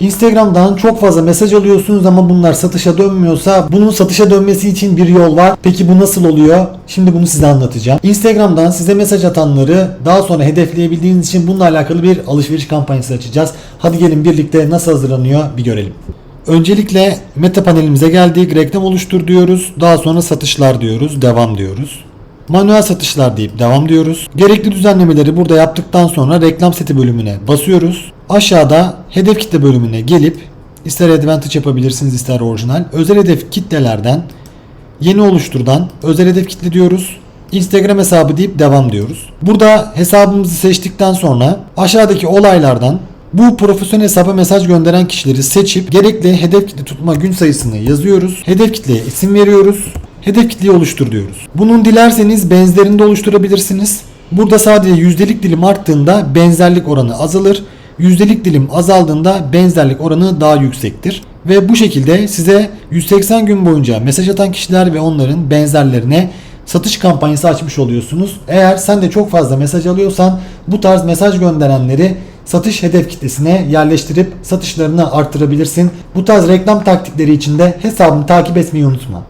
Instagram'dan çok fazla mesaj alıyorsunuz ama bunlar satışa dönmüyorsa bunun satışa dönmesi için bir yol var. Peki bu nasıl oluyor? Şimdi bunu size anlatacağım. Instagram'dan size mesaj atanları daha sonra hedefleyebildiğiniz için bununla alakalı bir alışveriş kampanyası açacağız. Hadi gelin birlikte nasıl hazırlanıyor bir görelim. Öncelikle meta panelimize geldik. Reklam oluştur diyoruz. Daha sonra satışlar diyoruz. Devam diyoruz. Manuel satışlar deyip devam diyoruz. Gerekli düzenlemeleri burada yaptıktan sonra reklam seti bölümüne basıyoruz. Aşağıda hedef kitle bölümüne gelip ister advantage yapabilirsiniz ister orijinal. Özel hedef kitlelerden yeni oluşturdan özel hedef kitle diyoruz. Instagram hesabı deyip devam diyoruz. Burada hesabımızı seçtikten sonra aşağıdaki olaylardan bu profesyonel hesaba mesaj gönderen kişileri seçip gerekli hedef kitle tutma gün sayısını yazıyoruz. Hedef kitleye isim veriyoruz. Hedef kitleyi oluştur diyoruz. Bunun dilerseniz benzerini de oluşturabilirsiniz. Burada sadece yüzdelik dilim arttığında benzerlik oranı azalır. Yüzdelik dilim azaldığında benzerlik oranı daha yüksektir. Ve bu şekilde size 180 gün boyunca mesaj atan kişiler ve onların benzerlerine satış kampanyası açmış oluyorsunuz. Eğer sen de çok fazla mesaj alıyorsan bu tarz mesaj gönderenleri satış hedef kitlesine yerleştirip satışlarını arttırabilirsin. Bu tarz reklam taktikleri için de hesabını takip etmeyi unutma.